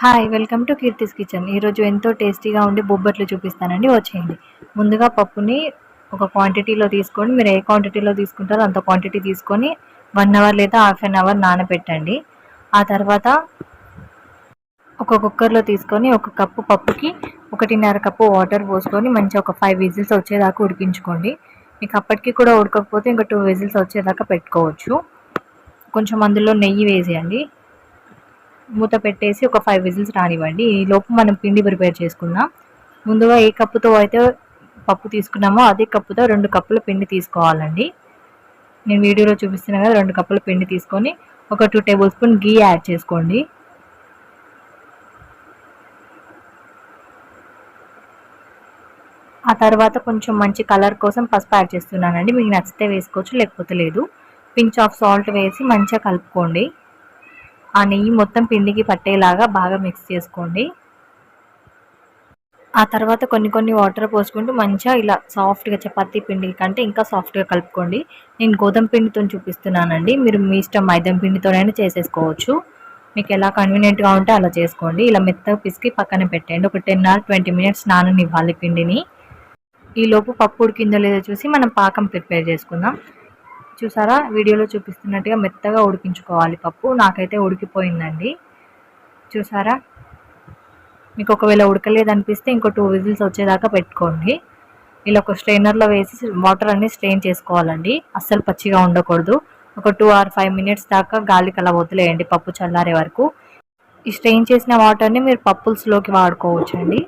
Hi welcome to Keerthi's kitchen ఈరోజు ఎంతో టేస్టీగా ఉండి బొబ్బట్లు చూపిస్తానండి. వచ్చేయండి. ముందుగా పప్పుని ఒక క్వాంటిటీలో తీసుకొని మీరు ఏ క్వాంటిటీలో తీసుకుంటారో అంత క్వాంటిటీ తీసుకొని వన్ అవర్ లేదా హాఫ్ అన్ అవర్ నానబెట్టండి. ఆ తర్వాత ఒక కుక్కర్లో తీసుకొని ఒక కప్పు పప్పుకి ఒకటిన్నర కప్పు వాటర్ పోసుకొని మంచిగా ఒక ఫైవ్ విజిల్స్ వచ్చేదాకా ఉడికించుకోండి. మీకు అప్పటికి కూడా ఉడకకపోతే ఇంకా టూ విజిల్స్ వచ్చేదాకా పెట్టుకోవచ్చు. కొంచెం అందులో నెయ్యి వేసేయండి. మూత పెట్టేసి ఒక ఫైవ్ విజిల్స్ రానివ్వండి. ఈ లోపు మనం పిండి ప్రిపేర్ చేసుకుందాం. ముందుగా ఏ కప్పుతో అయితే పప్పు తీసుకున్నామో అదే కప్పుతో రెండు కప్పుల పిండి తీసుకోవాలండి. నేను వీడియోలో చూపిస్తున్నా కదా రెండు కప్పుల పిండి తీసుకొని ఒక two tablespoon ghee add చేసుకోండి. ఆ తర్వాత కొంచెం మంచి కలర్ కోసం పసుపు యాడ్ చేస్తున్నానండి. మీకు నచ్చితే వేసుకోవచ్చు లేకపోతే లేదు. పించ్ ఆఫ్ సాల్ట్ వేసి మంచిగా కలుపుకోండి. ఆ నెయ్యి మొత్తం పిండికి పట్టేలాగా బాగా మిక్స్ చేసుకోండి. ఆ తర్వాత కొన్ని కొన్ని వాటర్ పోసుకుంటూ మంచిగా ఇలా సాఫ్ట్గా చపాతీ పిండి కంటే ఇంకా సాఫ్ట్గా కలుపుకోండి. నేను గోధుమ పిండితో చూపిస్తున్నానండి. మీరు మీ ఇష్టం మైదం పిండితోనైనా చేసేసుకోవచ్చు. మీకు ఎలా కన్వీనియంట్గా ఉంటే అలా చేసుకోండి. ఇలా మెత్తగా పిసికి పక్కన పెట్టండి ఒక టెన్ ఆర్ ట్వంటీ మినిట్స్ నాననివ్వాలి పిండిని. ఈలోపు పప్పు ఉడికిందో లేదో చూసి మనం పాకం ప్రిపేర్ చేసుకుందాం. చూసారా? వీడియోలో చూపిస్తున్నట్టుగా మెత్తగా ఉడికించుకోవాలి పప్పు. నాకైతే ఉడికిపోయిందండి. చూసారా? మీకు ఒకవేళ ఉడకలేదనిపిస్తే ఇంకో టూ విజిల్స్ వచ్చేదాకా పెట్టుకోండి. ఇలా ఒక స్ట్రైనర్లో వేసి వాటర్ అన్ని స్ట్రెయిన్ చేసుకోవాలండి. అస్సలు పచ్చిగా ఉండకూడదు. ఒక టూ ఆర్ ఫైవ్ మినిట్స్ దాకా గాలికి అలా వదిలేయండి పప్పు చల్లారే వరకు. ఈ స్ట్రెయిన్ చేసిన వాటర్ని మీరు పప్పుల్స్లోకి వాడుకోవచ్చండి.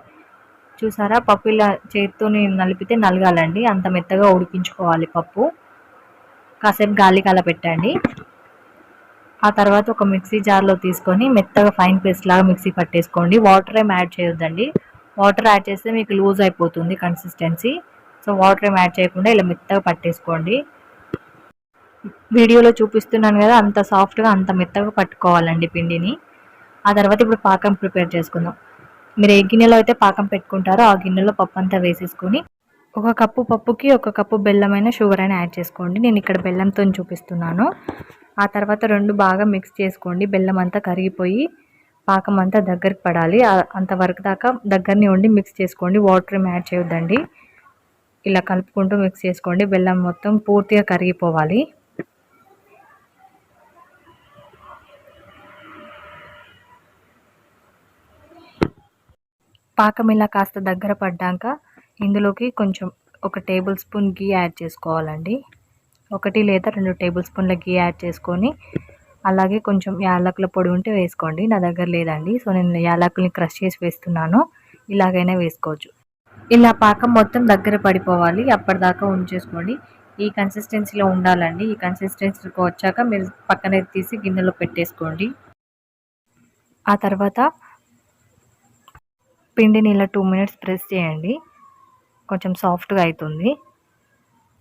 చూసారా? పప్పు ఇలా చేతితో నలిపితే నలగాలండి. అంత మెత్తగా ఉడికించుకోవాలి పప్పు. కాసేపు గాలి కల పెట్టండి. ఆ తర్వాత ఒక మిక్సీ జార్లో తీసుకొని మెత్తగా ఫైన్ పేస్ట్ లాగా మిక్సీ పట్టేసుకోండి. వాటర్ ఏం యాడ్ చేయొద్దండి. వాటర్ యాడ్ చేస్తే మీకు లూజ్ అయిపోతుంది కన్సిస్టెన్సీ సో వాటర్ ఏం యాడ్ చేయకుండా ఇలా మెత్తగా పట్టేసుకోండి. వీడియోలో చూపిస్తున్నాను కదా అంత సాఫ్ట్గా అంత మెత్తగా పట్టుకోవాలండి పిండిని. ఆ తర్వాత ఇప్పుడు పాకం ప్రిపేర్ చేసుకుందాం. మీరు ఏ గిన్నెలో అయితే పాకం పెట్టుకుంటారో ఆ గిన్నెలో పప్పు అంతా వేసేసుకొని ఒక కప్పు పప్పుకి ఒక కప్పు బెల్లమైన షుగర్ అని యాడ్ చేసుకోండి. నేను ఇక్కడ బెల్లంతో చూపిస్తున్నాను. ఆ తర్వాత రెండు బాగా మిక్స్ చేసుకోండి. బెల్లం అంతా కరిగిపోయి పాకం అంతా దగ్గరికి పడాలి. అంతవరకు దాకా దగ్గరని ఉండి మిక్స్ చేసుకోండి. వాటర్ ఏమి యాడ్ చేయొద్దండి. ఇలా కలుపుకుంటూ మిక్స్ చేసుకోండి. బెల్లం మొత్తం పూర్తిగా కరిగిపోవాలి. పాకం ఇలా కాస్త దగ్గర పడ్డాక ఇందులోకి కొంచెం ఒక టేబుల్ స్పూన్ గీ యాడ్ చేసుకోవాలండి. ఒకటి లేదా రెండు టేబుల్ స్పూన్ల గీ యాడ్ చేసుకొని అలాగే కొంచెం యాలకుల పొడి ఉంటే వేసుకోండి. నా దగ్గర లేదండి. సో నేను యాలకుల్ని క్రష్ చేసి వేస్తున్నాను. ఇలాగైనా వేసుకోవచ్చు. ఇలా పాకం మొత్తం దగ్గర పడిపోవాలి. అప్పటిదాకా ఉంచేసుకోండి. ఈ కన్సిస్టెన్సీలో ఉండాలండి. ఈ కన్సిస్టెన్సీకి వచ్చాక మీరు పక్కన తీసి గిన్నెలో పెట్టేసుకోండి. ఆ తర్వాత పిండిని ఇలా టూ మినిట్స్ ప్రెస్ చేయండి. కొంచెం సాఫ్ట్గా అవుతుంది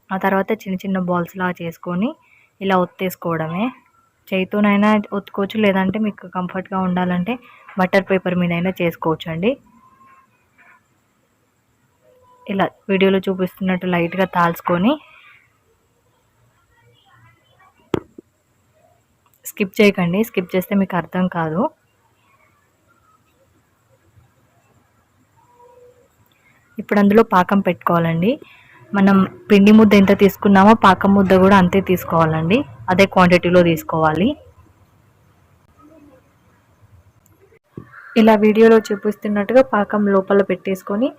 ఆ తర్వాత చిన్న చిన్న బాల్స్ లాగా చేసుకొని ఇలా ఒత్తేసుకోవడమే. చేయితోనైనా ఒత్తుకోవచ్చు లేదంటే మీకు కంఫర్ట్గా ఉండాలంటే బటర్ పేపర్ మీద అయినా చేసుకోవచ్చు అండి ఇలా వీడియోలో చూపిస్తున్నట్టు లైట్గా తాల్చుకొని స్కిప్ చేయకండి. స్కిప్ చేస్తే మీకు అర్థం కాదు. ఇప్పుడు అందులో పాకం పెట్టుకోవాలండి. మనం పిండి ముద్ద ఎంత తీసుకున్నామో పాకం ముద్ద కూడా అంతే తీసుకోవాలండి. అదే క్వాంటిటీలో తీసుకోవాలి. ఇలా వీడియోలో చూపిస్తున్నట్టుగా పాకం లోపల పెట్టేసుకొని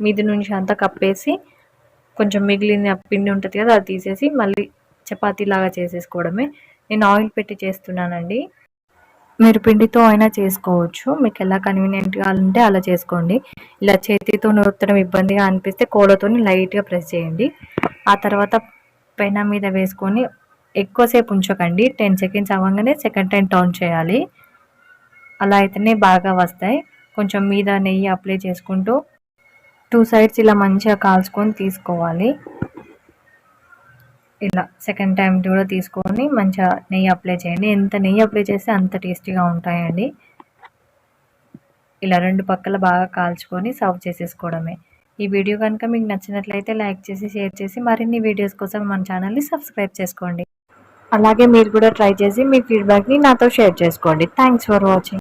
మీది నుంచి అంతా కప్పేసి కొంచెం మిగిలిన పిండి ఉంటుంది కదా అది తీసేసి మళ్ళీ చపాతీలాగా చేసేసుకోవడమే. నేను ఆయిల్ పెట్టి చేస్తున్నానండి. మీరు పిండితో అయినా చేసుకోవచ్చు. మీకు ఎలా కన్వీనియంట్గా ఉంటే అలా చేసుకోండి. ఇలా చేతితో నొత్తడం ఇబ్బందిగా అనిపిస్తే కోలతో లైట్గా ప్రెస్ చేయండి. ఆ తర్వాత పెన మీద వేసుకొని ఎక్కువసేపు ఉంచకండి. టెన్ సెకండ్స్ అవ్వగానే సెకండ్ టైం టర్న్ చేయాలి. అలా అయితేనే బాగా వస్తాయి. కొంచెం మీద నెయ్యి అప్లై చేసుకుంటూ టూ సైడ్స్ ఇలా మంచిగా కాల్చుకొని తీసుకోవాలి. ఇలా సెకండ్ టైం కూడా తీసుకొని మంచిగా నెయ్యి అప్లై చేయండి. ఎంత నెయ్యి అప్లై చేస్తే అంత టేస్టీగా ఉంటాయండి. ఇలా రెండు పక్కల బాగా కాల్చుకొని సర్వ్ చేసేసుకోవడమే. ఈ వీడియో కనుక మీకు నచ్చినట్లయితే లైక్ చేసి షేర్ చేసి మరిన్ని వీడియోస్ కోసం మన ఛానల్ని సబ్స్క్రైబ్ చేసుకోండి. అలాగే మీరు కూడా ట్రై చేసి మీ ఫీడ్బ్యాక్ని నాతో షేర్ చేసుకోండి. Thanks for watching